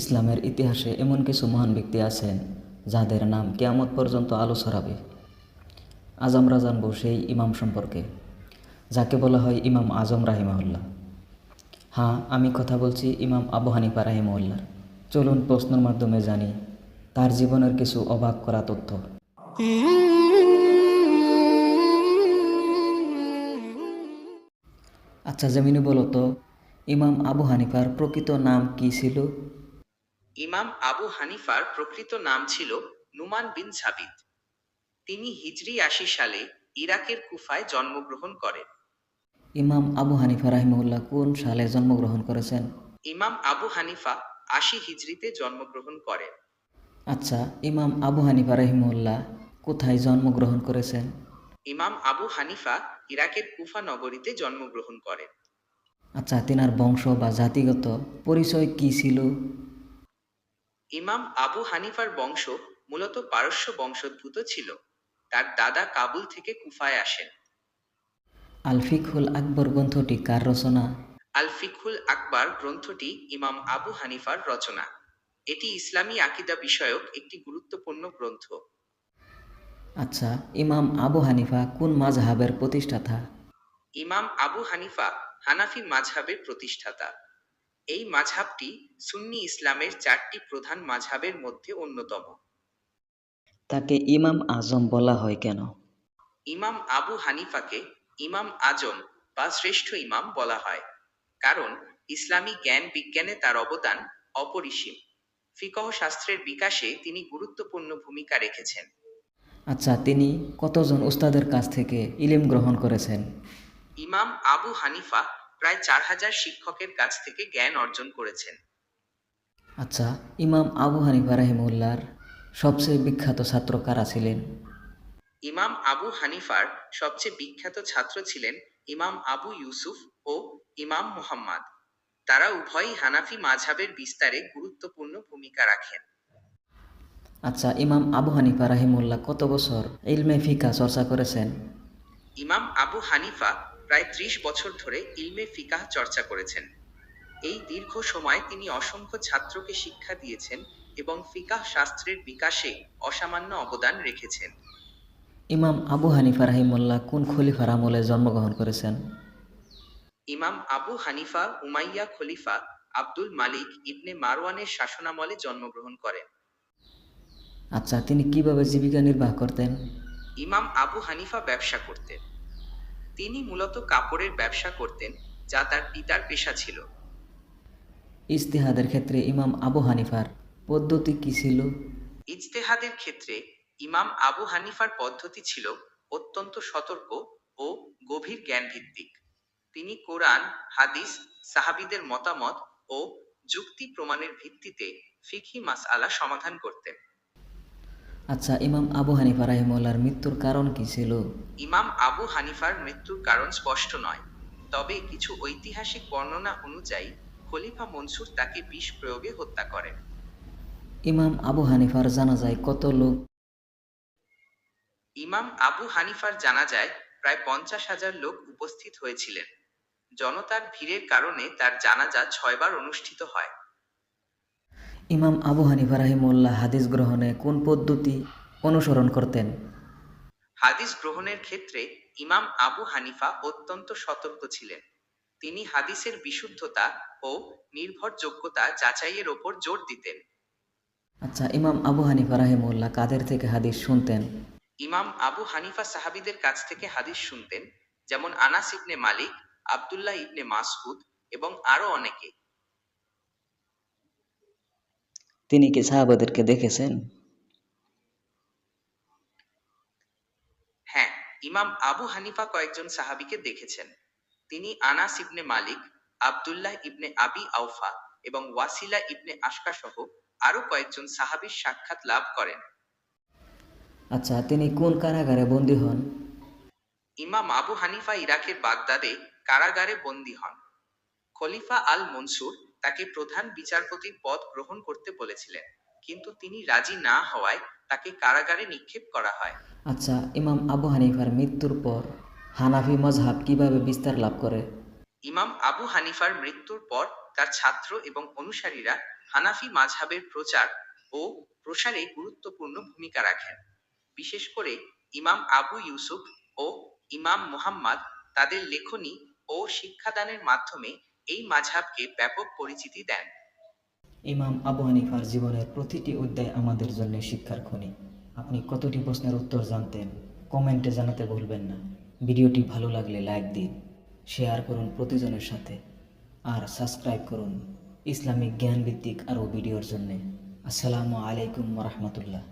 ইসলামের ইতিহাসে এমন কিছু মহান ব্যক্তি আছেন যাদের নাম কেয়ামত পর্যন্ত আলো ছড়াবে। আজ আমরা জানব সেই ইমাম সম্পর্কে, যাকে বলা হয় ইমাম আজম রাহিমাহুল্লাহ। হ্যাঁ আমি কথা বলছি ইমাম আবু হানিফা রাহিমউল্লার চলুন প্রশ্নের মাধ্যমে জানি তার জীবনের কিছু অবাক করা তথ্য। আচ্ছা জামিনী, বলো তো, ইমাম আবু হানিফার প্রকৃত নাম কি ছিল? ইমাম আবু হানিফার প্রকৃত নাম ছিল নুমান বিন সাবিত। তিনি হিজরি আশি সালে ইরাকের কুফায় জন্মগ্রহণ করেন। ইমাম আবু হানিফা রাহিমউল্লাহ কোন সালে জন্মগ্রহণ করেছেন? ইমাম আবু হানিফা আশি হিজরিতে জন্মগ্রহণ করেন। আচ্ছা ইমাম আবু হানিফা রহিমউল্লাহ কোথায় জন্মগ্রহণ করেছেন? ইমাম আবু হানিফা ইরাকের কুফা নগরীতে জন্মগ্রহণ করেন। আচ্ছা তিনার বংশ বা জাতিগত পরিচয় কি ছিল? ইমাম আবু হানিফার বংশ মূলত পারস্য বংশোদ্ভূত ছিল। তার দাদা কাবুল থেকে কুফায় আসেন। আলফিকুল আকবর গ্রন্থটি কার রচনা? আলফিকুল আকবর গ্রন্থটি ইমাম আবু হানিফার রচনা। এটি ইসলামী আকিদা বিষয়ক একটি গুরুত্বপূর্ণ গ্রন্থ। আচ্ছা ইমাম আবু হানিফা কোন মাজহাবের প্রতিষ্ঠাতা? ইমাম আবু হানিফা হানাফি মাঝহাবের প্রতিষ্ঠাতা। এই মাঝহাবটি সুন্নি ইসলামের চারটি প্রধান মাঝহাবের মধ্যে অন্যতম। তাকে ইমাম আজম বলা হয় কেন? ইমাম আবু হানিফাকে ইমাম আজম বা শ্রেষ্ঠ ইমাম বলা হয় কারণ ইসলামী জ্ঞান বিজ্ঞানে তার অবদান অপরিসীম। ফিকহ শাস্ত্রের বিকাশে তিনি গুরুত্বপূর্ণ ভূমিকা রেখেছেন। আচ্ছা তিনি কতজন উস্তাদের কাছ থেকে ইলিম গ্রহণ করেছেন? ইমাম আবু হানিফা প্রায় চার হাজার শিক্ষকের কাছ থেকে জ্ঞান অর্জন করেছেন। আচ্ছা ইমাম আবু হানিফা রহিমউল্লাহর সবচেয়ে বিখ্যাত ছাত্র কারা ছিলেন? ইমাম আবু হানিফার সবচেয়ে বিখ্যাত ছাত্র ছিলেন ইমাম আবু ইউসুফ ও ইমাম মুহাম্মদ। তারা উভয়ই হানাফি মাঝহাবের বিস্তারে গুরুত্বপূর্ণ ভূমিকা রাখেন। আচ্ছা ইমাম আবু হানিফা রাহিমউল্লাহ কত বছর ইলমে ফিকা চর্চা করেছেন? ইমাম আবু হানিফা প্রায় ত্রিশ বছর ধরে ইলমে ফিকাহ চর্চা করেছেন। এই দীর্ঘ সময় তিনি অসংখ্য ছাত্রকে শিক্ষা দিয়েছেন এবং ফিকাহ শাস্ত্রের বিকাশে অসামান্য অবদান রেখেছেন। ইমাম আবু হানিফা রাহিমউল্লাহ কোন খলিফার আমলে জন্মগ্রহণ করেছেন? ইমাম আবু হানিফা উমাইয়া খলিফা আব্দুল মালিক ইবনে মারওয়ানের শাসনামলে জন্মগ্রহণ করেন। আচ্ছা তিনি কীভাবে জীবিকা নির্বাহ করতেন? ইমাম আবু হানিফা ব্যবসা করতেন। তিনি মূলত কাপড়ের ব্যবসা করতেন যা তার পিতার পেশা ছিল। ইজতিহাদের ক্ষেত্রে ইমাম আবু হানিফার পদ্ধতি কি ছিল? ইজতেহাদের ক্ষেত্রে ইমাম আবু হানিফার পদ্ধতি ছিল অত্যন্ত সতর্ক ও গভীর জ্ঞান ভিত্তিক তিনি কোরআন হাদিস সাহাবিদের মতামত ও যুক্তি প্রমাণের ভিত্তিতে ফিকহি মাসআলা সমাধান করতেন। আচ্ছা ইমাম আবু হানিফা রাহিমউল্লাহর মৃত্যুর কারণ কি ছিল? ইমাম আবু হানিফার মৃত্যুর কারণ স্পষ্ট নয়। তবে কিছু ঐতিহাসিক বর্ণনা অনুযায়ী খলিফা মনসুর তাকে বিষ প্রয়োগে হত্যা করেন। ইমাম আবু হানিফার জানাজায় কত লোক? ইমাম আবু হানিফার জানাজায় প্রায় পঞ্চাশ হাজার লোক উপস্থিত হয়েছিলেন। জনতার ভিড়ের কারণে তার জানাজা ছয়বার অনুষ্ঠিত হয়। ইমাম আবু হানিফা রাহিমউল্লাহ হাদিস গ্রহণে কোন পদ্ধতি অনুসরণ করতেন? হাদিস গ্রহণের ক্ষেত্রে ইমাম আবু হানিফা অত্যন্ত সতর্ক ছিলেন। তিনি হাদিসের বিশুদ্ধতা ও নির্ভরযোগ্যতা যাচাইয়ের ওপর জোর দিতেন। আচ্ছা ইমাম আবু হানিফা রাহিমউল্লাহ কাদের থেকে হাদিস শুনতেন? ইমাম আবু হানিফা সাহাবিদের কাছ থেকে হাদিস শুনতেন যেমন আনাস ইবনে মালিক আব্দুল্লাহ ইবনে মাসউদ এবং আরও অনেকে। তিনি কি সাহাবাদেরকে দেখেছেন? হ্যাঁ ইমাম আবু হানিফা কয়েকজন সাহাবীকে দেখেছেন। তিনি আনাস ইবনে মালিক আব্দুল্লাহ ইবনে আবি আউফা এবং ওয়াসিলা ইবনে আশকা সহ আরও কয়েকজন সাহাবীর সাক্ষাৎ লাভ করেন। আচ্ছা তিনি কোন কারাগারে বন্দী হন? ইমাম আবু হানিফা ইরাকের বাগদাদে কারাগারে বন্দী হন। খলিফা আল মনসুর তাকে প্রধান বিচারপতির পদ গ্রহণ করতে বলেছিলেন কিন্তু তিনি রাজি না হওয়ায় তাকে কারাগারে নিক্ষেপ করা হয়। আচ্ছা ইমাম আবু হানিফার মৃত্যুর পর হানাফি মজহাব কীভাবে বিস্তার লাভ করে? ইমাম আবু হানিফার মৃত্যুর পর তার ছাত্র এবং অনুসারীরা হানাফি মাঝহাবের প্রচার ও প্রসারে গুরুত্বপূর্ণ ভূমিকা রাখেন। বিশেষ করে ইমাম আবু ইউসুফ ও ইমাম মুহাম্মদ তাদের লেখনী ও শিক্ষাদানের মাধ্যমে এই মাঝহাবকে ব্যাপক পরিচিতি দেন। ইমাম আবু হানিফার জীবনের প্রতিটি অধ্যায় আমাদের জন্য শিক্ষার খনি। আপনি কতটি প্রশ্নের উত্তর জানতেন, কমেন্টে জানাতে ভুলবেন না। ভিডিওটি ভালো লাগলে লাইক দিন, শেয়ার করুন প্রতিজনের সাথে, আর সাবস্ক্রাইব করুন ইসলামিক জ্ঞানভিত্তিক আরও ভিডিওর জন্যে। আসসালামু আলাইকুম রহমতুল্লাহ।